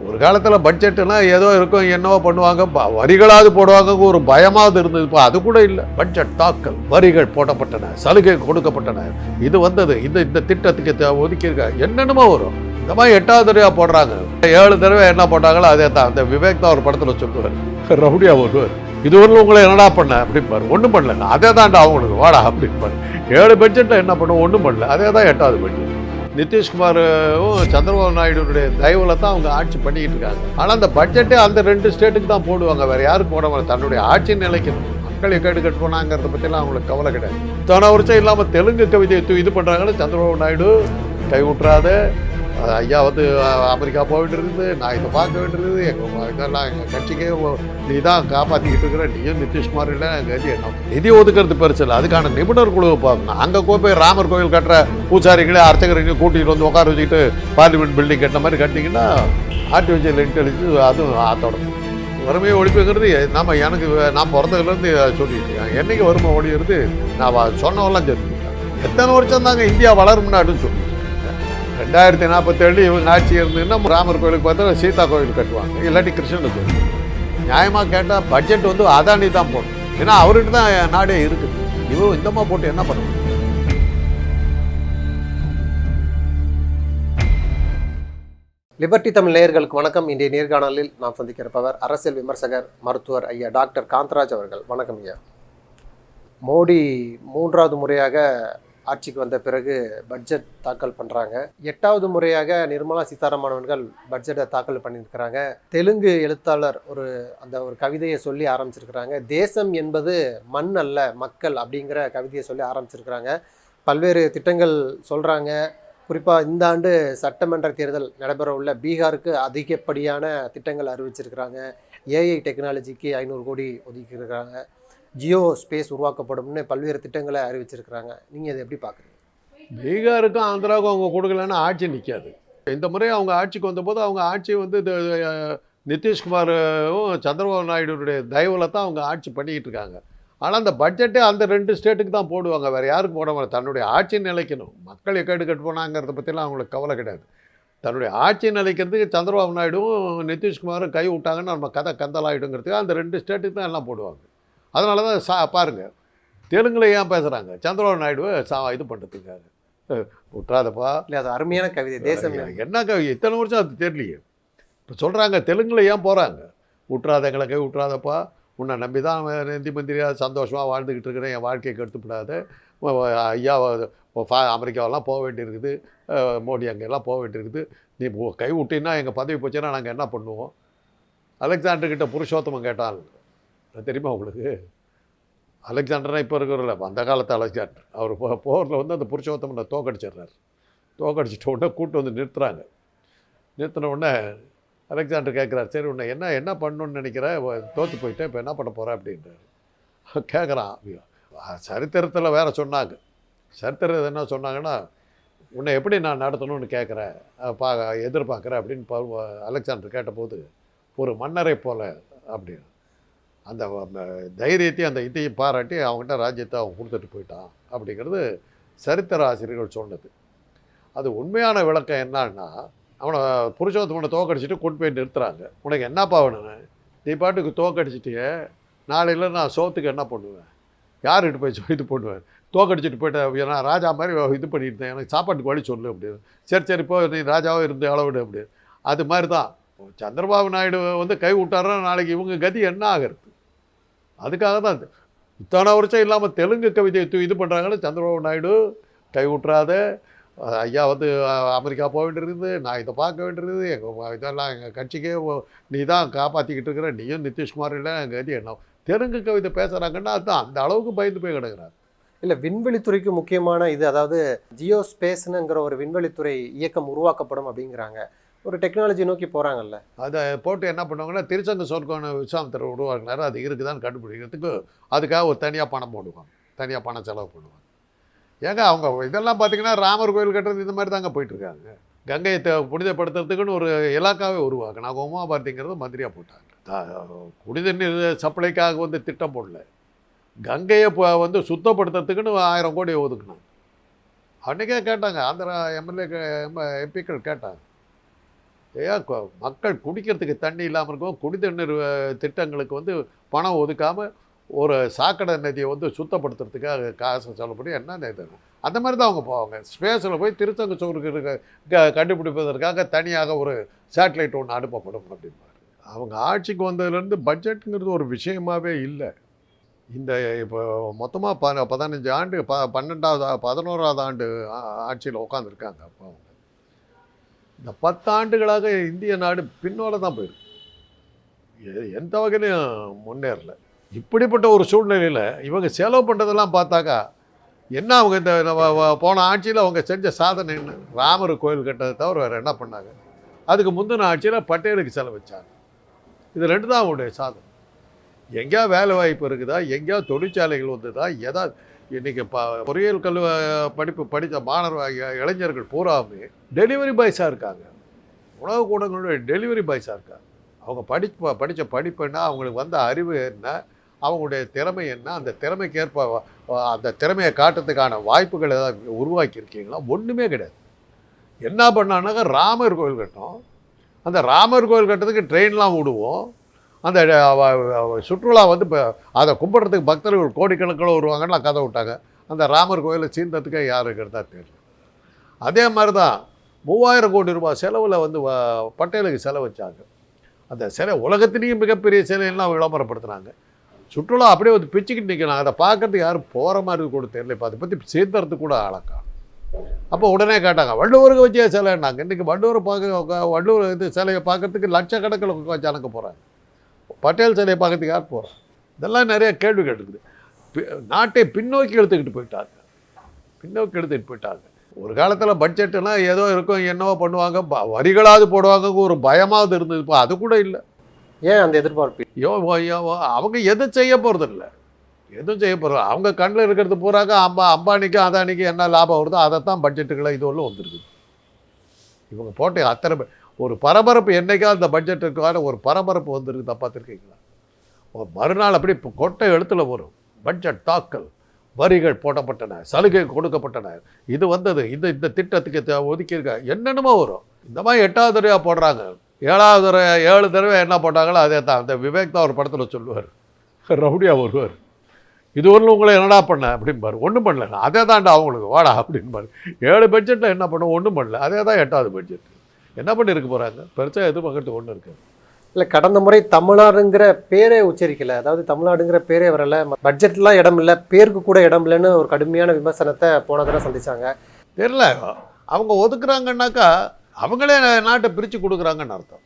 ஒரு காலத்தில் பட்ஜெட்டுனா ஏதோ இருக்கும் என்னவோ பண்ணுவாங்க. வரிகளாவது போடுவாங்க. ஒரு பயமாவது இருந்தது. இப்போ அது கூட இல்லை. பட்ஜெட் தாக்கல் வரிகள் போடப்பட்டன சலுகை கொடுக்கப்பட்டன. இது வந்தது. இந்த இந்த திட்டத்துக்கு ஒதுக்கியிருக்க என்னென்னமோ வரும். இந்த மாதிரி எட்டாவது தடவையாக போடுறாங்க. ஏழு தடவை என்ன போட்டாங்களோ அதே தான். அந்த விவேக் தான் ஒரு படத்தில் சொல்லுவார். ரவுடியா வருவார். இது உங்களை என்னடா பண்ண? அப்படிம்பார். ஒன்றும் பண்ணல. அதே தான்டா அவங்களுக்கு. வாடா அப்படிம்பார். ஏழு பட்ஜெட்டில் என்ன பண்ணுவோம்? ஒன்றும் பண்ணல. அதே தான் எட்டாவது பட்ஜெட் நிதிஷ்குமாரும் சந்திரபாபு நாயுடுடைய தயவுல தான் அவங்க ஆட்சி பண்ணிக்கிட்டு இருக்காங்க. ஆனால் அந்த பட்ஜெட்டே அந்த ரெண்டு ஸ்டேட்டுக்கு தான் போடுவாங்க. வேற யாருக்கு போட தன்னுடைய ஆட்சி நிலைக்கு மக்கள் கேடு கட்டு போனாங்கிறத பற்றிலாம் அவங்களுக்கு கவலை கிடையாது. தன வருஷம் இல்லாமல் தெலுங்கு கவிதையை இது பண்ணுறாங்கன்னு சந்திரபாபு நாயுடு கை அது ஐயா வந்து அமெரிக்கா போக வேண்டியிருக்குது நான் இதை பார்க்க வேண்டியிருக்குது எங்கள் இதெல்லாம் எங்கள் கட்சிக்கே நீ தான் காப்பாற்றிக்கிட்டு இருக்கிற நீயும் நிதிஷ்குமார் இல்லை கதி என்ன? நிதி ஒதுக்கிறது பெருசு இல்லை. அதுக்கான நிபுணர் குழுவை பார்க்கணும் அங்கே போய் ராமர் கோயில் கட்டுற பூசாரிகளே அர்ச்சகர்களையும் கூட்டிகிட்டு வந்து உட்கார வச்சுக்கிட்டு பார்லிமெண்ட் பில்டிங் கட்டின மாதிரி கட்டிங்கன்னா ஆர்டிஃபிஷியல் இன்டெலிஜென்ஸ் அதுவும் ஆத்தோட. வறுமையை ஒழிப்புங்கிறது நம்ம எனக்கு நான் பிறந்ததுலேருந்து சொல்லிட்டு இருக்கேன். என்னைக்கு வறுமை ஒழிகிறது நான் சொன்னவெல்லாம் தெரிஞ்சுக்கிட்டேன். எத்தனை வருஷம் தாங்க இந்தியா வளரும்னு அப்படின்னு சொல்லிட்டு ரெண்டாயிரத்தி நாற்பத்தேழு இவங்க ஆட்சி இருந்ததுன்னா ராமர் கோயிலுக்கு பார்த்தா சீதா கோயில் கட்டுவாங்க இல்லாட்டி கிருஷ்ணனுக்கு கோயில் நியாயமாக கேட்டால் பட்ஜெட் வந்து அதானி தான் போடணும். ஏன்னா அவர்கிட்ட தான் நாடே இருக்குது இவன் இந்தமா போட்டு என்ன பண்ண லிபர்டி தமிழ் நேயர்களுக்கு வணக்கம். இன்றைய நேர்காணலில் நாம் சந்திக்கிறப்பவர் அரசியல் விமர்சகர் மருத்துவர் ஐயா டாக்டர் காந்தராஜ் அவர்கள். வணக்கம் ஐயா. மோடி மூன்றாவது முறையாக ஆட்சிக்கு வந்த பிறகு பட்ஜெட் தாக்கல் பண்ணுறாங்க எட்டாவது முறையாக நிர்மலா சீதாராமன்வர்கள் பட்ஜெட்டை தாக்கல் பண்ணியிருக்கிறாங்க. தெலுங்கு எழுத்தாளர் ஒரு அந்த ஒரு கவிதையை சொல்லி ஆரம்பிச்சிருக்கிறாங்க. தேசம் என்பது மண் அல்ல மக்கள் அப்படிங்கிற கவிதையை சொல்லி ஆரம்பிச்சிருக்கிறாங்க. பல்வேறு திட்டங்கள் சொல்கிறாங்க குறிப்பாக இந்த ஆண்டு சட்டமன்ற தேர்தல் நடைபெற உள்ள பீகாருக்கு அதிகப்படியான திட்டங்கள் அறிவிச்சிருக்கிறாங்க. ஏஐ டெக்னாலஜிக்கு ஐநூறு கோடி ஒதுக்கியிருக்கிறாங்க. ஜியோ ஸ்பேஸ் உருவாக்கப்படும்னு பல்வேறு திட்டங்களை அறிவிச்சிருக்கிறாங்க. நீங்கள் அதை எப்படி பார்க்குறீங்க? பீகாருக்கும் ஆந்திராவுக்கும் அவங்க கொடுக்கலன்னா ஆட்சி நிற்காது இந்த முறை அவங்க ஆட்சிக்கு வந்தபோது அவங்க ஆட்சி வந்து நிதிஷ்குமாரும் சந்திரபாபு நாயுடுடைய தயவில் தான் அவங்க ஆட்சி பண்ணிக்கிட்டு இருக்காங்க. ஆனால் அந்த பட்ஜெட்டே அந்த ரெண்டு ஸ்டேட்டுக்கு தான் போடுவாங்க. வேறு யாருக்கும் போட மாட்டாங்க. தன்னுடைய ஆட்சி நிலைக்கணும். மக்கள் எக்கேடு கட்டு போனாங்கிறத பற்றிலாம் அவங்களுக்கு கவலை கிடையாது. தன்னுடைய ஆட்சி நிலைக்கிறதுக்கு சந்திரபாபு நாயுடுவும் நிதிஷ்குமாரும் கை விட்டாங்கன்னு நம்ம கதை கந்தலாயிடுங்கிறதுக்கு அந்த ரெண்டு ஸ்டேட்டுக்கு தான் எல்லாம் போடுவாங்க. அதனால தான் சா பாருங்கள் தெலுங்குல ஏன் பேசுகிறாங்க சந்திரபாபு நாயுடுவை சா இது பண்ணுறதுக்காக விட்றாதப்பா இல்லை அது அருமையான கவிதை தேசம் என்ன கவி இத்தனை வருஷம் அது தெரியலையே. இப்போ சொல்கிறாங்க தெலுங்குல ஏன் போகிறாங்க விட்றாத எங்களை கை விட்றாதப்பா உன்னை நம்பி தான் நந்தி மந்திரியாக சந்தோஷமாக வாழ்ந்துக்கிட்டு இருக்கிறேன் என் வாழ்க்கையை கெடுத்துப்படாத. ஐயா ஃபா அமெரிக்காவெல்லாம் போக வேண்டியிருக்குது. மோடி அங்கெல்லாம் போக வேண்டியிருக்குது. நீ கை விட்டின்னா எங்கள் பதவி போச்சுன்னா நாங்கள் என்ன பண்ணுவோம்? அலெக்சாண்டர் கிட்ட புருஷோத்தமன் கேட்டான் அது தெரியுமா உங்களுக்கு? அலெக்சாண்டர்னா இப்போ இருக்கிறல அந்த காலத்து அலெக்சாண்டர். அவர் போ போரில் வந்து அந்த புருஷோத்தமனை தோக்கடிச்சிடுறாரு. தோக்கடிச்சிட்ட உடனே கூட்டு வந்து நிறுத்துறாங்க. நிறுத்தின உடனே அலெக்சாண்டர் கேட்குறாரு சரி உன்னை என்ன என்ன பண்ணணும்னு நினைக்கிற? தோற்று போயிட்டேன் இப்போ என்ன பண்ண போகிற அப்படின்றாரு. கேட்குறான் சரித்திரத்தில் வேற சொன்னாங்க. சரித்திரம் என்ன சொன்னாங்கன்னா உன்னை எப்படி நான் நடத்தணும்னு கேட்குறேன் பா எதிர்பார்க்குறேன் அப்படின்னு அலெக்சாண்டர் கேட்டபோது ஒரு மன்னரை போல அப்படின்னு. அந்த தைரியத்தையும் அந்த இதையும் பாராட்டி அவங்ககிட்ட ராஜ்யத்தை அவன் கொடுத்துட்டு போயிட்டான் அப்படிங்கிறது சரித்திர ஆசிரியர்கள் சொன்னது. அது உண்மையான விளக்கம் என்னன்னா அவனை புருஷோத்தமனை தோக்கடிச்சிட்டு கொண்டு போய் நிறுத்துறாங்க. உனக்கு என்னப்பா வேணுங்க நீ பாட்டுக்கு தோக்கடிச்சிட்டியே நாளையில் நான் சோத்துக்கு என்ன பண்ணுவேன்? யார்கிட்ட போய் இது பண்ணுவேன்? தோக்கடிச்சிட்டு போயிட்டேன் நான் ராஜா மாதிரி இது பண்ணிட்டு இருந்தேன் எனக்கு சாப்பாட்டுக்கு வழி சொல்லு அப்படின்னு. சரி சரி போ நீ ராஜாவாக இருந்து அளவிடு அப்படின்னு. அது மாதிரி தான் சந்திரபாபு நாயுடு வந்து கை விட்டாரோ நாளைக்கு இவங்க கதி என்ன ஆகிறது? அதுக்காக தான் இத்தனை வருஷம் இல்லாமல் தெலுங்கு கவிதையை தூ- இது பண்ணுறாங்கன்னு சந்திரபாபு நாயுடு கை விட்டுறாத ஐயா வந்து அமெரிக்கா போக வேண்டியிருந்தது நான் இதை பார்க்க வேண்டியிருந்தது எங்கள் இதெல்லாம் எங்கள் கட்சிக்கே நீ தான் காப்பாற்றிக்கிட்டு இருக்கிற நீயும் நிதிஷ்குமார் இல்லை எங்கள் கதி என்ன. தெலுங்கு கவிதை பேசுகிறாங்கன்னா அதுதான் அந்த அளவுக்கு பயந்து போய் கிடக்கிறார். இல்லை விண்வெளித்துறைக்கு முக்கியமான இது அதாவது ஜியோ ஸ்பேஸ்னுங்கிற ஒரு விண்வெளித்துறை இயக்கம் உருவாக்கப்படும் அப்படிங்கிறாங்க. ஒரு டெக்னாலஜி நோக்கி போகிறாங்கல்ல அதை போட்டு என்ன பண்ணுவாங்கன்னா திருச்சங்க சொற்கோண விஸ்வாமித்திரர் உருவாக்குனாரு. அது இருக்குதான்னு கண்டுபிடிக்கிறதுக்கு அதுக்காக ஒரு தனியாக பணம் போடுவாங்க. தனியாக பணம் செலவு பண்ணுவாங்க. ஏங்க அவங்க இதெல்லாம் பார்த்தீங்கன்னா ராமர் கோயில் கட்டுறது இந்த மாதிரி தாங்க போயிட்டுருக்காங்க. கங்கையை புனிதப்படுத்துறதுக்குன்னு ஒரு இலாக்காவே உருவாக்குனாங்க. உமாபாரதிங்கிறது மந்திரியாக போட்டாங்க. குடித நீர் சப்ளைக்காக வந்து திட்டம் போடல. கங்கையை இப்போ வந்து சுத்தப்படுத்துறதுக்குன்னு ஆயிரம் கோடி ஒதுக்குனாங்க. அன்றைக்கே கேட்டாங்க. ஆந்திரா எம்எல்ஏ எம்பிக்கள் கேட்டாங்க. ஏன் மக்கள் குடிக்கிறதுக்கு தண்ணி இல்லாமல் இருக்கும் குடிதண்ணீர் திட்டங்களுக்கு வந்து பணம் ஒதுக்காமல் ஒரு சாக்கடை நதியை வந்து சுத்தப்படுத்துறதுக்காக காசு செலவு பண்ணி என்ன இது? அந்த மாதிரி தான் அவங்க போவாங்க. ஸ்பேஸில் போய் திருத்தங்க சோறுக்கு இருக்க க- கண்டுபிடிப்பதற்காக தனியாக ஒரு சேட்டலைட் ஒன்று அனுப்பப்படும் அப்படின்பாரு அவங்க ஆட்சிக்கு வந்ததுலேருந்து பட்ஜெட்டுங்கிறது ஒரு விஷயமாவே இல்லை. இந்த இப்போ மொத்தமாக ப பதினஞ்சு ஆண்டு ப பன்னெண்டாவது பதினோராவது ஆண்டு ஆட்சியில் உட்காந்துருக்காங்க அப்போ அவங்க. இந்த பத்தாண்டுகளாக இந்திய நாடு பின்னோட தான் போயிருக்கு. எந்த வகையிலையும் முன்னேறல. இப்படிப்பட்ட ஒரு சூழ்நிலையில் இவங்க செலவு பண்ணுறதெல்லாம் பார்த்தாக்கா என்ன அவங்க இந்த போன ஆட்சியில் அவங்க செஞ்ச சாதனை என்ன ராமர் கோயில் கட்டதை தவிர வேறு என்ன பண்ணாங்க? அதுக்கு முந்தின ஆட்சியில் பட்டேலுக்கு செலவச்சாங்க இது ரெண்டு தான் அவங்களுடைய சாதனை. எங்கேயா வேலை வாய்ப்பு இருக்குதா? எங்கேயா தொழிற்சாலைகள் வந்துதா? எதாவது இன்றைக்கி ப பொறியியல் கல்வி படிப்பு படித்த மாணவ இளைஞர்கள் பூராமே டெலிவரி பாய்ஸாக இருக்காங்க. உணவு கூடங்களுடைய டெலிவரி பாய்ஸாக இருக்காங்க. அவங்க படிப்பு படித்த படிப்பு என்ன அவங்களுக்கு வந்த அறிவு என்ன அவங்களுடைய திறமை என்ன அந்த திறமைக்கேற்ப அந்த திறமையை காட்டுறதுக்கான வாய்ப்புகள் ஏதாவது உருவாக்கியிருக்கீங்களா? ஒன்றுமே கிடையாது. என்ன பண்ணான்னாக்கா ராமர் கோயில் கட்டணும். அந்த ராமர் கோயில் கட்டுறதுக்கு ட்ரெயின்லாம் விடுவோம் அந்த சுற்றுலா வந்து இப்போ அதை கும்பிட்றதுக்கு பக்தர்கள் கோடிக்கணக்கில் வருவாங்கன்னு கதை விட்டாங்க. அந்த ராமர் கோயிலை சீந்ததுக்கே யாருக்கு எடுத்தால் தெரியல. அதே மாதிரி தான் மூவாயிரம் கோடி ரூபாய் செலவில் வந்து பட்டேலுக்கு செலவச்சாங்க அந்த சிலை உலகத்திலேயும் மிகப்பெரிய சிலையெல்லாம் விளம்பரப்படுத்துனாங்க சுற்றுலா அப்படியே வந்து பிச்சுக்கிட்டு நிற்கணும் அதை பார்க்கறதுக்கு யாரும் போகிற மாதிரி கூட தெரியல. இப்போ அதை பற்றி சீர்தறதுக்கு கூட ஆளக்கா. அப்போ உடனே கேட்டாங்க வள்ளுவருக்கு வச்சே சிலைன்னாங்க. இன்றைக்கி வள்ளுவர் பார்க்க வள்ளுவர் இது சிலையை பார்க்கறதுக்கு லட்சக்கணக்கில் வச்சு அனுக்க போகிறாங்க பட்டேல் சிலையை பார்க்கறதுக்கு யார் போகிறோம் இதெல்லாம் நிறைய கேள்விகள் இருக்குது பி- நாட்டை பின்னோக்கி எடுத்துக்கிட்டு போயிட்டாங்க. பின்னோக்கி எடுத்துக்கிட்டு போயிட்டாங்க. ஒரு காலத்தில் பட்ஜெட்டுனா ஏதோ இருக்கும் என்னவோ பண்ணுவாங்க வரிகளாவது போடுவாங்க ஒரு பயமாவது இருந்தது. இப்போ அது கூட இல்லை. ஏன் அந்த எதிர்பார்ப்பு? ஐயோ ஐயோ அவங்க எதுவும் செய்ய போகிறதில்ல எதுவும் செய்ய போகிறது அவங்க கண்ணில் இருக்கிறது பூராக அம்பா அம்பானிக்கு அதானிக்கு என்ன லாபம் வருதோ அதைத்தான் பட்ஜெட்டுகளை இது உள்ள வந்துருக்குது. இவங்க போட்ட அத்தனை ஒரு பரபரப்பு என்னைக்கா அந்த பட்ஜெட்டுக்கான ஒரு பரபரப்பு வந்திருக்குதா பார்த்துருக்கீங்களா ஒரு மறுநாள் அப்படி இப்போ கொட்டை எழுத்துல வரும் பட்ஜெட் தாக்கல் வரிகள் போடப்பட்டன சலுகை கொடுக்கப்பட்டன. இது வந்தது இந்த இந்த திட்டத்துக்கு ஒதுக்கியிருக்க என்னென்னமோ வரும். இந்த மாதிரி எட்டாவது தடவையாக போடுறாங்க. ஏழாவது தடவை ஏழு தடவை என்ன போட்டாங்களோ அதே தான். அந்த விவேக் தான் ஒரு படத்தில் சொல்லுவார். ரவுடியா வருவார். இது ஒன்றும் உங்களை என்னடா பண்ண? அப்படிம்பாரு. ஒன்றும் பண்ணல. அதே தான்டா அவங்களுக்கு. வாடா அப்படின்பாரு ஏழு பட்ஜெட்டில் என்ன பண்ண ஒன்றும் பண்ணல. அதே தான் எட்டாவது பட்ஜெட் என்ன பண்ணியிருக்க போகிறாங்க பெருசாக எதிர்பார்க்கறது ஒன்றும் இருக்குது இல்லை கடந்த முறை தமிழ்நாடுங்கிற பேரே உச்சரிக்கல. அதாவது தமிழ்நாடுங்கிற பேரே வரல. பட்ஜெட்லாம் இடம் இல்லை. பேருக்கு கூட இடம் இல்லைன்னு ஒரு கடுமையான விமர்சனத்தை போன தடவை சந்திச்சாங்க. தெரியல. அவங்க ஒதுக்குறாங்கன்னாக்கா அவங்களே நாட்டை பிரித்து கொடுக்குறாங்கன்னு அர்த்தம்.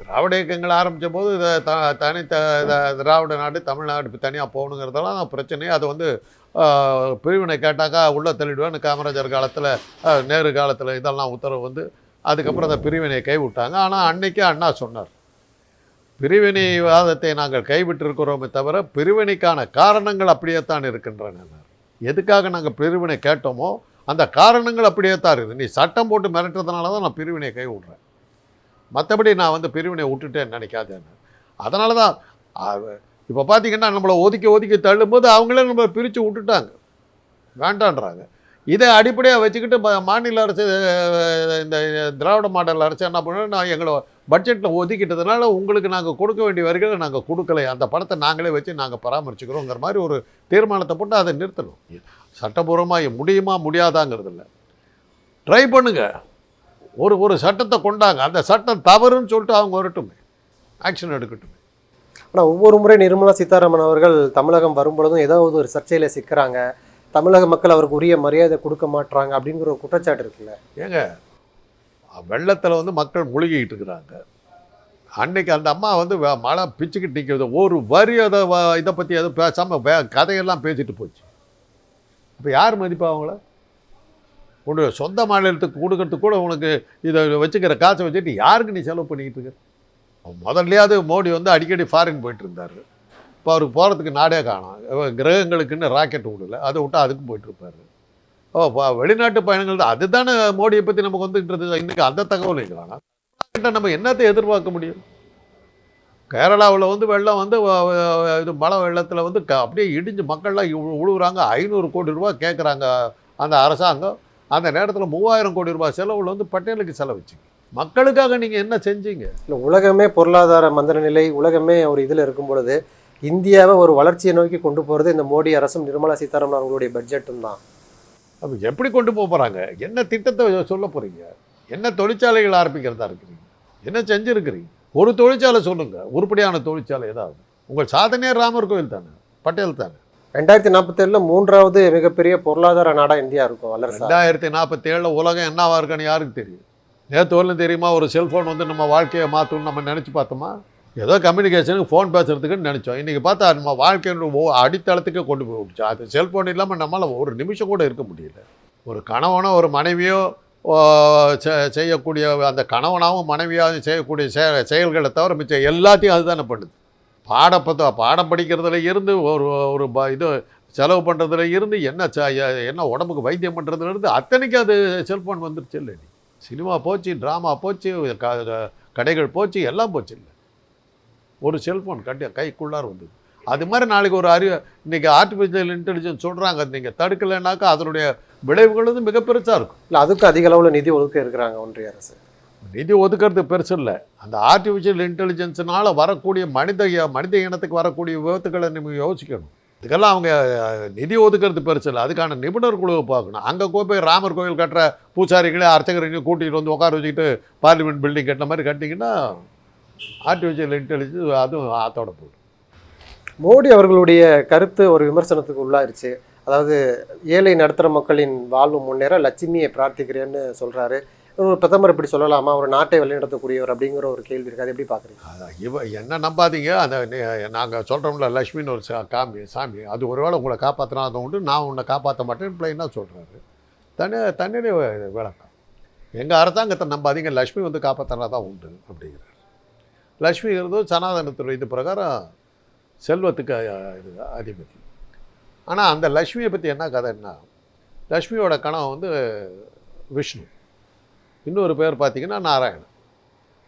திராவிட இயக்கங்கள் ஆரம்பித்த போது இதை த தனி த திராவிட நாடு தமிழ்நாடு தனியாக போகணுங்கிறதெல்லாம் பிரச்சனை. அது வந்து பிரிவினை கேட்டாக்கா உள்ளே தள்ளிடுவேன்னு காமராஜர் காலத்தில் நேரு காலத்தில் இதெல்லாம் உத்தரவு வந்து அதுக்கப்புறம் அந்த பிரிவினையை கைவிட்டாங்க. ஆனால் அன்னைக்கே அண்ணா சொன்னார் பிரிவினைவாதத்தை நாங்கள் கைவிட்டிருக்கிறோமே தவிர பிரிவினைக்கான காரணங்கள் அப்படியே தான் இருக்கின்றன. எதுக்காக நாங்கள் பிரிவினை கேட்டோமோ அந்த காரணங்கள் அப்படியே தான் இருக்குது. நீ சட்டம் போட்டு மிரட்டுறதுனால தான் நான் பிரிவினை கை விட்றேன் மற்றபடி நான் வந்து பிரிவினை விட்டுட்டேன்னு நினைக்காதேன்னு அதனால தான் இப்போ பார்த்தீங்கன்னா நம்மளை ஒதுக்கி ஒதுக்கி தள்ளும்போது அவங்களே நம்மளை பிரித்து விட்டுட்டாங்க. வேண்டான்றாங்க. இதை அடிப்படையாக வச்சுக்கிட்டு மாநில அரசு இந்த திராவிட மாடல் அரசு என்ன பண்ணணும் நான் எங்களை பட்ஜெட்டில் ஒதுக்கிட்டதுனால உங்களுக்கு நாங்கள் கொடுக்க வேண்டிய வரிகளை நாங்கள் கொடுக்கலை. அந்த படத்தை நாங்களே வச்சு நாங்கள் பராமரிச்சுக்கிறோங்கிற மாதிரி ஒரு தீர்மானத்தை போட்டு அதை நிறுத்தணும். சட்டபூர்வமாக முடியுமா முடியாதாங்கிறது இல்லை. ட்ரை பண்ணுங்கள் ஒரு ஒரு சட்டத்தை கொண்டாங்க. அந்த சட்டம் தவறுன்னு சொல்லிட்டு அவங்க வரட்டுமே. ஆக்ஷன் எடுக்கட்டும். ஆனால் ஒவ்வொரு முறை நிர்மலா சீதாராமன் அவர்கள் தமிழகம் வரும்பொழுதும் ஏதாவது ஒரு சர்ச்சையில் சிக்கிறாங்க. தமிழக மக்கள் அவருக்கு உரிய மரியாதை கொடுக்க மாட்டுறாங்க அப்படிங்கிற ஒரு குற்றச்சாட்டு இருக்குல்ல? ஏங்க வெள்ளத்தில் வந்து மக்கள் முழுகிக்கிட்டு இருக்கிறாங்க. அன்னைக்கு அந்த அம்மா வந்து வ- மழை பிச்சுக்கிட்டு நிற்கிறது ஒரு வரி அதை வ- இதை பற்றி எதுவும் பேசாமல் வே கதையெல்லாம் பேசிட்டு போச்சு. இப்போ யார் மதிப்பா அவங்கள? உன்னுடைய சொந்த மாநிலத்துக்கு கொடுக்கறதுக்கு கூட உனக்கு இதை வச்சுக்கிற காசை வச்சுட்டு யாருக்கு நீ செலவு பண்ணிக்கிட்டு இருக்க? முதல்லையாவது மோடி வந்து அடிக்கடி ஃபாரின் போயிட்டு இருந்தார். இப்போ அவருக்கு போகிறதுக்கு நாடே காணும். கிரகங்களுக்குன்னு ராக்கெட் விடல. அதை விட்டால் அதுக்கும் போயிட்டு இருப்பாரு ஓ வெளிநாட்டு பயணங்கள் தான் அதுதானே மோடியை பற்றி நமக்கு வந்துக்கிட்டு இன்றைக்கி அந்த தகவல் இல்லைங்களா நம்ம என்னத்தை எதிர்பார்க்க முடியும்? கேரளாவில் வந்து வெள்ளம் வந்து இது மழை வெள்ளத்தில் வந்து க அப்படியே இடிஞ்சு மக்கள்லாம் இவ்வ- உழுவுறாங்க. ஐநூறு கோடி ரூபாய் கேட்குறாங்க அந்த அரசாங்கம். அந்த நேரத்தில் மூவாயிரம் கோடி ரூபாய் செலவில் வந்து பட்டேலுக்கு செலவுச்சு மக்களுக்காக நீங்கள் என்ன செஞ்சீங்க? இல்லை உலகமே பொருளாதார மந்தன நிலை உலகமே ஒரு இதில் இருக்கும் பொழுது இந்தியாவை ஒரு வளர்ச்சியை நோக்கி கொண்டு போகிறது இந்த மோடி அரசும் நிர்மலா சீதாராமன் அவங்களுடைய பட்ஜெட்டும் தான். அப்போ எப்படி கொண்டு போக போகிறாங்க என்ன திட்டத்தை சொல்ல போகிறீங்க என்ன தொழிற்சாலைகள் ஆரம்பிக்கிறதா இருக்கிறீங்க? என்ன செஞ்சுருக்கிறீங்க? ஒரு தொழிற்சாலை சொல்லுங்கள் உருப்படியான தொழிற்சாலை ஏதாவது. உங்கள் சாதனையே ராமர் கோயில் தானே? பட்டேல் தானே? ரெண்டாயிரத்தி நாற்பத்தேழில் மூன்றாவது மிகப்பெரிய பொருளாதார நாடாக இந்தியா இருக்கும் வல்லரசா. ரெண்டாயிரத்தி நாற்பத்தி ஏழில் உலகம் என்னவா இருக்கான்னு யாருக்கு தெரியும்? நேற்று தெரியுமா? ஒரு செல்ஃபோன் வந்து நம்ம வாழ்க்கையை மாற்றணும்னு நம்ம நினச்சி பார்த்தோமா? ஏதோ கம்யூனிகேஷனுக்கு ஃபோன் பேசுறதுக்குன்னு நினச்சோம். இன்றைக்கி பார்த்தா நம்ம வாழ்க்கையின் ஒ- அடித்தளத்துக்கே கொண்டு போய் விட்டுச்சு அது செல்ஃபோன் இல்லாமல் நம்மளால் ஒரு நிமிஷம் கூட இருக்க முடியல. ஒரு கணவனோ ஒரு மனைவியோ செ- செய்யக்கூடிய அந்த கணவனாகவும் மனைவியாகவும் செய்யக்கூடிய செ- செயல்களை தவிர மிச்சம் எல்லாத்தையும் அதுதானே பண்ணுது. பாடப்பத்த பாடம் படிக்கிறதுல இருந்து ஒரு ஒரு ப- இது செலவு பண்ணுறதுல இருந்து என்ன ச- என்ன உடம்புக்கு வைத்தியம் பண்ணுறதுலேருந்து அத்தனைக்கும் அது செல்ஃபோன் வந்துருச்சு இல்லை சினிமா போச்சு ட்ராமா போச்சு க- கடைகள் போச்சு எல்லாம் போச்சு இல்லை. ஒரு செல்ஃபோன் கட்டி கைக்குள்ளார் வந்தது. அது மாதிரி நாளைக்கு ஒரு அறிவு இன்னைக்கு ஆர்டிஃபிஷியல் இன்டெலிஜென்ஸ் சொல்கிறாங்க நீங்கள் தடுக்கலைன்னாக்கா அதனுடைய விளைவுகள் வந்து மிக பெருசாக இருக்கும். இல்லை அதுக்கு அதிக அளவில் நிதி ஒதுக்க இருக்கிறாங்க ஒன்றிய அரசு. நிதி ஒதுக்கிறது பெருசு இல்லை. அந்த ஆர்டிஃபிஷியல் இன்டெலிஜென்ஸ்னால வரக்கூடிய மனித மனித இனத்துக்கு வரக்கூடிய விபத்துக்களை நம்ம யோசிக்கணும். இதுக்கெல்லாம் அவங்க நிதி ஒதுக்கிறது பெருசு இல்லை. அதுக்கான நிபுணர் குழுவை பார்க்கணும். அங்கே போய் ராமர் கோயில் கட்டுற பூசாரிகளே அர்ச்சகரையும் கூட்டிகிட்டு வந்து உட்கார வச்சுக்கிட்டு பார்லிமெண்ட் பில்டிங் கட்டின மாதிரி கட்டிங்கன்னா ஆர்டிஃபிஷியல் இன்டெலிஜென்ஸ் அதுவும் ஆத்தோட போடும் மோடி அவர்களுடைய கருத்து ஒரு விமர்சனத்துக்கு உள்ளாயிருச்சு. அதாவது ஏழை நடுத்தர மக்களின் வாழ்வு முன்னேற லட்சுமியை பிரார்த்திக்கிறேன்னு சொல்றாரு. ஒரு பிரதமர் இப்படி சொல்லலாமா? ஒரு நாட்டை வழிநடத்தக்கூடியவர் அப்படிங்கிற ஒரு கேள்வி இருக்கு. அதை எப்படி பார்க்குறீங்க இவ என்ன நம்பாதீங்க? அந்த நாங்கள் சொல்கிறோம்ல லக்ஷ்மின்னு ஒரு காமி சாமி அது ஒருவேளை உங்களை காப்பாற்றினா அதை உண்டு நான் உன்னை காப்பாற்ற மாட்டேன்னு பிள்ளைன்னா சொல்கிறாரு தனி தன்னிலே விளக்கம் எங்கள் அரசாங்கத்தை நம்பாதீங்க. லக்ஷ்மி வந்து காப்பாற்றினா தான் உண்டு அப்படிங்கிறார் லக்ஷ்மிங்கிறது சனாதனத்துறை இது பிரகாரம் செல்வத்துக்கு இது அதிபதி ஆனால் அந்த லக்ஷ்மியை பற்றி என்ன கதைன்னா லக்ஷ்மியோட கணவன் வந்து விஷ்ணு. இன்னொரு பேர் பார்த்தீங்கன்னா நாராயணன்.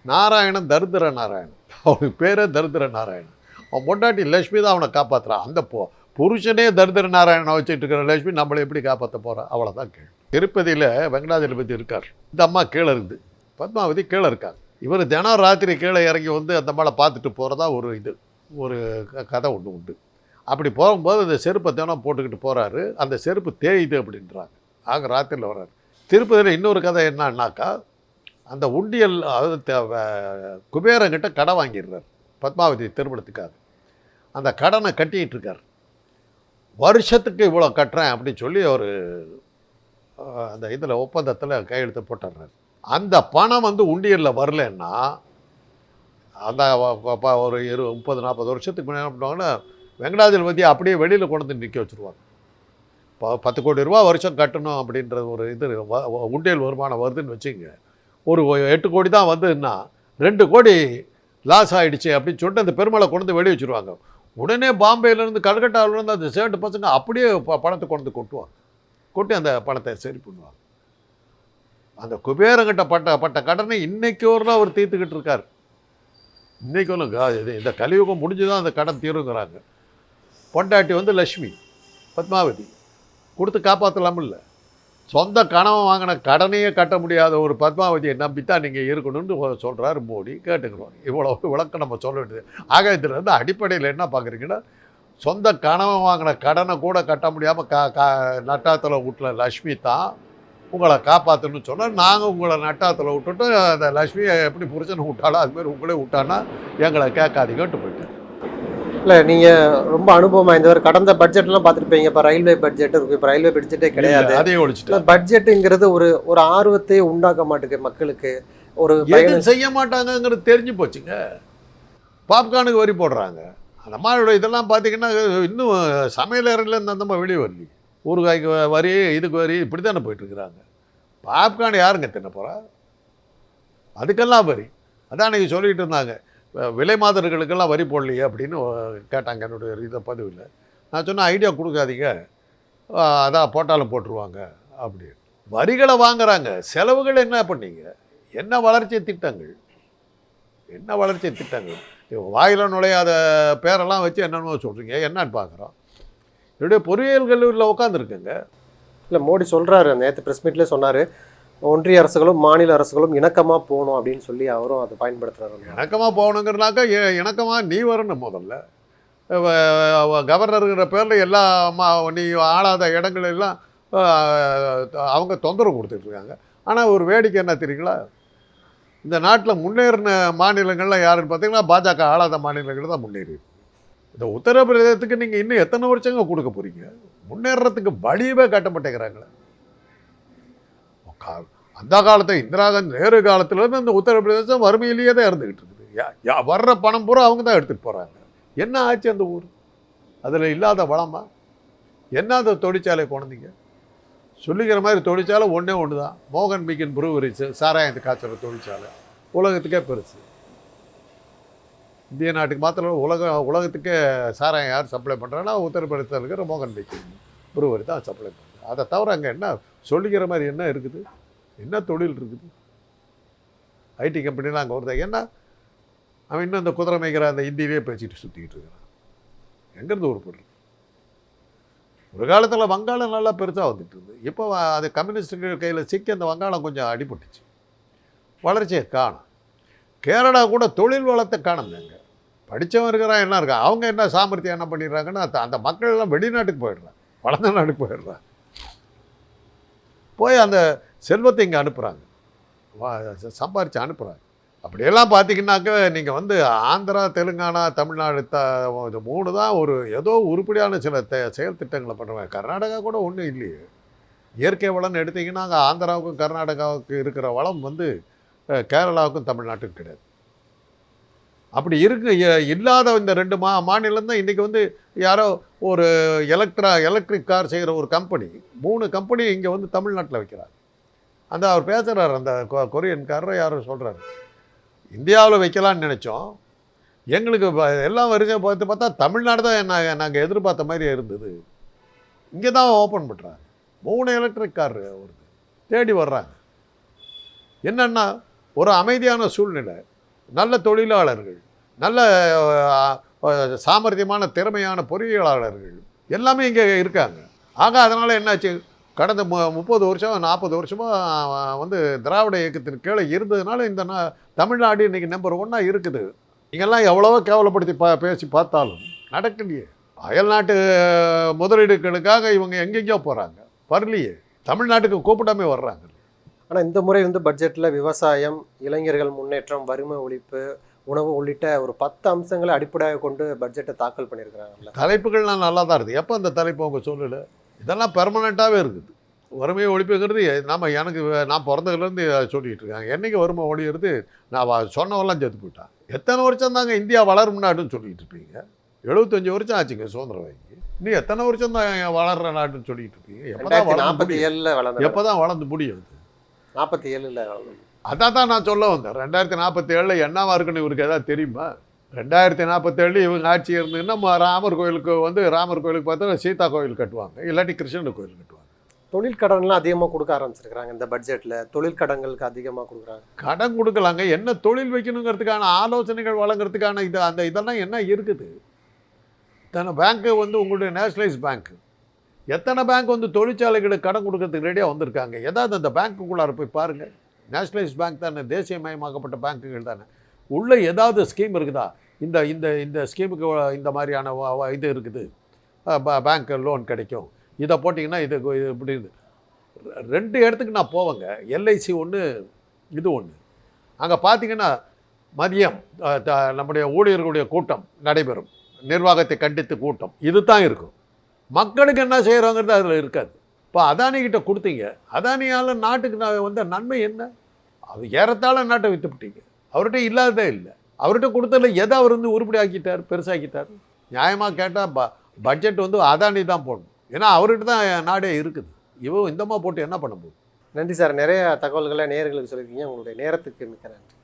நாராயணன் தரித்திர நாராயணன். அவனுக்கு பேரே தரித்திர நாராயணன். அவன் பொண்டாட்டி லக்ஷ்மி தான் அவனை காப்பாற்றுறான் அந்த பொ புருஷனே தரித்திர நாராயணனை வச்சுட்டு இருக்கிற லட்சுமி நம்மளை எப்படி காப்பாற்ற போகிறான் அவ்வளோதான் கேள்வி. திருப்பதியில் வெங்கடாஜலபதி இருக்கார். இந்த அம்மா கீழே இருக்குது பத்மாவதி கீழே இருக்காங்க இவர் தினம் ராத்திரி கீழே இறங்கி வந்து அந்த மேலே பார்த்துட்டு போகிறதா ஒரு இது ஒரு க- கதை ஒன்று உண்டு. அப்படி போகும்போது அந்த செருப்பை தினம் போட்டுக்கிட்டு போகிறாரு அந்த செருப்பு தேயுது அப்படின்றாங்க. ஆக ராத்திரியில் வர்றாரு. திருப்பதியில் இன்னொரு கதை என்னன்னாக்கா அந்த உண்டியல் அதாவது தே- குபேரங்கிட்ட கடன் வாங்கிடுறார். பத்மாவதி திருமணத்துக்காக. அந்த கடனை கட்டிக்கிட்டு இருக்கார். வருஷத்துக்கு இவ்வளோ கட்டுறேன் அப்படின்னு சொல்லி ஒரு அந்த இதில் ஒப்பந்தத்தில் கையெழுத்து போட்டுடுறாரு. அந்த பணம் வந்து உண்டியலில் வரலன்னா அந்த ப- ஒரு இரு முப்பது நாற்பது வருஷத்துக்கு முன்னாடி என்ன பண்ணுவாங்கன்னா வெங்கடாஜலபதி அப்படியே வெளியில் கொண்டு வந்து நிற்க வச்சுருவாங்க. இப்போ பத்து கோடி ரூபா வருஷம் கட்டணும் அப்படின்ற ஒரு இது உண்டியல் வருமானம் வருதுன்னு வச்சுங்க ஒரு எட்டு கோடி தான் வந்ததுன்னா ரெண்டு கோடி லாஸ் ஆகிடுச்சு அப்படின்னு சொல்லிட்டு அந்த பெருமாளை கொண்டு வந்து வெளியே வச்சுருவாங்க. உடனே பாம்பேலேருந்து கல்கட்டாவிலேருந்து அந்த சேட்டு பசங்க அப்படியே பணத்தை கொண்டு கொட்டுவாங்க. கொட்டி அந்த பணத்தை சரி பண்ணுவாங்க. அந்த குபேரங்கிட்ட பட்ட பட்ட கடனை இன்னைக்கு ஒரு அவர் தீர்த்துக்கிட்டு இருக்கார். இன்னைக்கு ஒன்றும் இது இந்த கலியுகம் முடிஞ்சு தான் அந்த கடன் தீருங்கிறாங்க. பொண்டாட்டி வந்து லக்ஷ்மி பத்மாவதி கொடுத்து காப்பாற்றலாமில்ல சொந்த கனவை வாங்கின கடனையே கட்ட முடியாத ஒரு பத்மாவதியை நம்பித்தான் நீங்கள் இருக்கணும்னு சொல்கிறாரு மோடி. கேட்டுக்கிறோம். இவ்வளோ விளக்கம் நம்ம சொல்ல வேண்டியது. ஆக இதில் இருந்து அடிப்படையில் என்ன பார்க்குறீங்கன்னா சொந்த கனவை வாங்கின கடனை கூட கட்ட முடியாமல் கா கா நட்டாத்தில் வீட்டில் லக்ஷ்மி தான் உங்களை காப்பாற்றணும்னு சொன்னால் நாங்கள் உங்களை நட்டாத்தில் விட்டுட்டு அந்த லக்ஷ்மியை எப்படி புருஷனை விட்டாலோ அதுமாரி உங்களே விட்டானா எங்களை கேட்காதீங்கன்ட்டு போயிட்டார் இல்லை நீங்கள் ரொம்ப அனுபவம் வாய்ந்தவர் கடந்த பட்ஜெட்லாம் பார்த்துருப்பீங்க இப்போ ரயில்வே பட்ஜெட் இருக்கு இப்போ ரயில்வே பட்ஜெட்டே கிடையாது. அதையும் ஒழிச்சிட்டு பட்ஜெட்டுங்கிறது ஒரு ஒரு ஆர்வத்தையே உண்டாக்க மாட்டேங்குது மக்களுக்கு. ஒரு பயணம் செய்ய மாட்டாங்கங்கிறது தெரிஞ்சு போச்சுங்க. பாப்கார்னுக்கு வரி போடுறாங்க. அந்த மாதிரியோட இதெல்லாம் பார்த்தீங்கன்னா இன்னும் சமையல் அறையிலேருந்து அந்த மாதிரி வெளியே வரல ஊறுகாய்க்கு வரி இதுக்கு வரி இப்படி தானே போயிட்டுருக்குறாங்க. பாப்கார்ன் யாருங்க தின்ன போகிறா அதுக்கெல்லாம் வரி. அதான் அன்றைக்கி சொல்லிகிட்டு இருந்தாங்க. விலை மாதர்களுக்கெல்லாம் வரி போடலையே அப்படின்னு கேட்டாங்க என்னுடைய இதை பதிவில். நான் சொன்ன ஐடியா கொடுக்காதீங்க. அதான் போட்டாலும் போட்டுருவாங்க. அப்படின்னு. வரிகளை வாங்குறாங்க. செலவுகள் என்ன பண்ணீங்க என்ன வளர்ச்சி திட்டங்கள்? என்ன வளர்ச்சி திட்டங்கள்? இவங்க வாயில நுழையாத பேரெல்லாம் வச்சு என்னென்னமோ சொல்கிறீங்க என்னன்னு பார்க்குறோம் என்னுடைய பொறியியல் கல்லூரியில் உட்காந்துருக்குங்க இல்லை மோடி சொல்கிறாரு நேற்று ப்ரெஸ் மீட்லேயே சொன்னார் ஒன்றிய அரசுகளும் மாநில அரசுகளும் இணக்கமா போகணும் அப்படின்னு சொல்லி அவரும் அதை பயன்படுத்துறாரு. இணக்கமாக போகணுங்கிறனாக்கா இ- இணக்கமா நீ வரணும் முதல்ல. கவர்னருங்கிற பேரில் எல்லா நீ ஆளாத இடங்கள் எல்லாம் அஹ், அவங்க தொந்தரவு கொடுத்துட்ருக்காங்க. ஆனால் ஒரு வேடிக்கை என்ன தெரியுங்களா? இந்த நாட்டில் முன்னேறின மாநிலங்கள்லாம் யாருன்னு பார்த்தீங்கன்னா பாஜக ஆளாத மாநிலங்கள் தான் முன்னேறி. இந்த உத்தரப்பிரதேசத்துக்கு நீங்கள் இன்னும் எத்தனை வருஷங்க கொடுக்க போகிறீங்க முன்னேறத்துக்கு வழியவே காட்ட மாட்டேங்கிறாங்களே. அந்த காலத்தை இந்திரா காந்தி நேரு காலத்துலேருந்து இந்த உத்தரப்பிரதேசம் வறுமையிலேயே தான் இருந்துக்கிட்டு இருக்குது. யா- வர்ற பணம் பூரா அவங்க தான் எடுத்துகிட்டு போகிறாங்க என்ன ஆச்சு அந்த ஊர்? அதில் இல்லாத வளமா? என்ன அந்த தொழிற்சாலை கொண்டீங்க? சொல்லிக்கிற மாதிரி தொழிற்சாலை ஒன்றே ஒன்று தான் மோகன் மிகின் புருவரிச்சு சாராயத்து காய்ச்சல் தொழிற்சாலை. உலகத்துக்கே பெருசு. இந்திய நாட்டுக்கு மாத்திரம் உலக உலகத்துக்கே சாராயம் யார் சப்ளை பண்ணுறாங்கன்னா உத்தரப்பிரதேசத்தில் இருக்கிற மோகன் மிகின் புருவரி தான் சப்ளை பண்ணுறது அதை தவிர அங்கே என்ன சொல்லிக்கிற மாதிரி என்ன இருக்குது? என்ன தொழில் இருக்குது? ஐடி கம்பெனிலாம் அங்கே வருது? என்ன அவன் இன்னும் அந்த குதிரை மேய்க்கிற அந்த இந்தியவே பேசிட்டு சுற்றிக்கிட்டு இருக்கிறான். எங்கேருந்து ஒரு பொருள்? ஒரு காலத்தில் வங்காளம் நல்லா பெருசாக வந்துட்டு இருந்தது. இப்போ அது கம்யூனிஸ்டுகள் கையில் சிக்கி அந்த வங்காளம் கொஞ்சம் அடிபட்டுச்சு. வளர்ச்சியை காணும். கேரளா கூட தொழில் வளத்தை காணுங்க படித்தவன் இருக்கிறான் என்ன இருக்கான்? அவங்க என்ன சாமர்த்தியம் என்ன பண்ணிடுறாங்கன்னா அந்த- மக்கள் எல்லாம் வெளிநாட்டுக்கு போயிடுறான். வளர்ந்த நாட்டுக்கு போயிடுறான். போய் அந்த செல்வத்தை இங்கே அனுப்புகிறாங்க வா சம்பாரித்து அனுப்புகிறாங்க அப்படியெல்லாம் பார்த்தீங்கன்னாக்க நீங்கள் வந்து ஆந்திரா தெலுங்கானா தமிழ்நாடு த இது மூணு தான் ஒரு ஏதோ உருப்படியான சில த செயல் திட்டங்களை பண்ணுறாங்க கர்நாடகா கூட ஒன்றும் இல்லையே. இயற்கை வளம்னு எடுத்திங்கன்னா ஆந்திராவுக்கும் கர்நாடகாவுக்கு இருக்கிற வளம் வந்து கேரளாவுக்கும் தமிழ்நாட்டுக்கும் கிடையாது. அப்படி இருக்கு. இல்லாத இந்த ரெண்டு மா மாநிலம் தான் இன்றைக்கி வந்து யாரோ ஒரு எலக்ட்ரா எலக்ட்ரிக் கார் செய்கிற ஒரு கம்பெனி மூணு கம்பெனி இங்கே வந்து தமிழ்நாட்டில் வைக்கிறார் அந்த அவர் பேசுகிறார் அந்த கொரியன்காரரை கொரியன்காரர் யாரும் சொல்கிறாரு இந்தியாவில் வைக்கலாம்னு நினச்சோம். எங்களுக்கு எல்லாம் வரிசையாக பார்த்து பார்த்தா தமிழ்நாடு தான் என்ன நாங்கள் எதிர்பார்த்த மாதிரி இருந்தது. இங்கே தான் ஓப்பன் பண்ணுறாங்க மூணு எலக்ட்ரிக் கார் வருது. தேடி வர்றாங்க. என்னென்னா ஒரு அமைதியான சூழ்நிலை. நல்ல தொழிலாளர்கள் நல்ல சாமர்த்தியமான திறமையான பொறியியலாளர்கள் எல்லாமே இங்கே இருக்காங்க. ஆக அதனால் என்னாச்சு? கடந்த மு முப்பது வருஷம் நாற்பது வருஷமாக வந்து திராவிட இயக்கத்தின் கீழே இருந்ததுனால இந்த நா தமிழ்நாடு இன்றைக்கி நம்பர் ஒன்னாக இருக்குது. இங்கெல்லாம் எவ்வளவோ கேவலப்படுத்தி பா பேசி பார்த்தாலும் நடக்கலையே. அயல்நாட்டு முதலீடுகளுக்காக இவங்க எங்கெங்கேயோ போகிறாங்க வரலையே. தமிழ்நாட்டுக்கு கூப்பிடாமே வர்றாங்க. ஆனா இந்த முறை வந்து பட்ஜெட்ல விவசாயம் இளைஞர்கள் முன்னேற்றம் வறுமை ஒழிப்பு உணவு உள்ளிட்ட ஒரு பத்து அம்சங்களை அடிப்படையாக கொண்டு பட்ஜெட்டை தாக்கல் பண்ணியிருக்கிறாங்கல்ல. தலைப்புகள்லாம் நல்லா தான் இருக்குது. எப்போ அந்த தலைப்பு அவங்க சொல்லலை இதெல்லாம் பெர்மனண்ட்டாகவே இருக்குது. வறுமையை ஒழிப்புங்கிறது நம்ம எனக்கு நான் பிறந்ததுலேருந்து சொல்லிகிட்டு இருக்காங்க. என்றைக்கு வறுமை ஒழிகிறது நான் சொன்னவெல்லாம் செத்து போயிட்டான் எத்தனை வருஷம் தாங்க இந்தியா வளரும் நாடுன்னு சொல்லிட்டு இருப்பீங்க. எழுபத்தஞ்சு வருஷம் ஆச்சுங்க சுதந்திரம் வாங்கி. இன்னும் எத்தனை வருஷம் தான் வளர்ற நாடுன்னு சொல்லிட்டு இருப்பீங்க. எப்போ தான் வளர்ந்து முடியும்? எப்போ தான் வளர்ந்து முடியும் அது? நாற்பத்தி ஏழுல அதான் தான் நான் சொல்ல வந்தேன். ரெண்டாயிரத்தி நாற்பத்தி ஏழில் என்னவா இருக்குன்னு இவருக்கு ஏதாவது தெரியுமா? ரெண்டாயிரத்தி நாற்பத்தேழு இவங்க ஆட்சி இருந்ததுன்னா ராமர் கோயிலுக்கு வந்து ராமர் கோயிலுக்கு பார்த்தா சீதா கோயில் கட்டுவாங்க இல்லாட்டி கிருஷ்ணன் கோயில் கட்டுவாங்க. தொழில் கடன்லாம் அதிகமாக கொடுக்க ஆரம்பிச்சிருக்கிறாங்க இந்த பட்ஜெட்ல தொழில் கடன்களுக்கு அதிகமாக கொடுக்குறாங்க. கடன் கொடுக்கலாங்க. என்ன தொழில் வைக்கணுங்கிறதுக்கான ஆலோசனைகள் வழங்குறதுக்கான இது அந்த இதெல்லாம் என்ன இருக்குது? இத்தனை பேங்க்கு வந்து உங்களுடைய நேஷனலைஸ் பேங்க் எத்தனை பேங்க் வந்து தொழிற்சாலைகளுக்கு கடன் கொடுக்கறதுக்கு ரெடியாக வந்திருக்காங்க? ஏதாவது அந்த பேங்க்குள்ளார போய் பாருங்கள் நேஷ்னலைஸ் பேங்க் தானே தேசியமயமாக்கப்பட்ட பேங்க்குகள் தானே. உள்ளே ஏதாவது ஸ்கீம் இருக்குதா? இந்த இந்த இந்த ஸ்கீமுக்கு இந்த மாதிரியான இது இருக்குது. பேங்க் லோன் கிடைக்கும். இதை போட்டிங்கன்னா இது இப்படி ரெண்டு இடத்துக்கு நான் போவேங்க. எல்ஐசி ஒன்று இது ஒன்று அங்கே பார்த்தீங்கன்னா மதியம் த- நம்முடைய ஊழியர்களுடைய கூட்டம் நடைபெறும். நிர்வாகத்தை கண்டித்து கூட்டம். இது தான் இருக்கும். மக்களுக்கு என்ன செய்கிறோங்கிறது அதில் இருக்காது. இப்போ அதானிக்கிட்ட கொடுத்தீங்க. அதானியால் நாட்டுக்கு நான் வந்த நன்மை என்ன? அது ஏறத்தாழ நாட்டை வித்துப்பிட்டீங்க அவர்கிட்ட இல்லாததே இல்லை. அவர்கிட்ட கொடுத்ததில் எதை அவர் வந்து உருப்படி ஆக்கிட்டார் பெருசாக்கிட்டார்? நியாயமாக கேட்டால் ப பட்ஜெட் வந்து அதானி தான் போடணும். ஏன்னா அவர்கிட்ட தான் நாடே இருக்குது. இவன் இந்தமா போட்டு என்ன பண்ண முடியும் நன்றி சார். நிறைய தகவல்களை நேர்களுக்கு சொல்லியிருக்கீங்க. உங்களுடைய நேரத்துக்கு மிக்க நன்றி.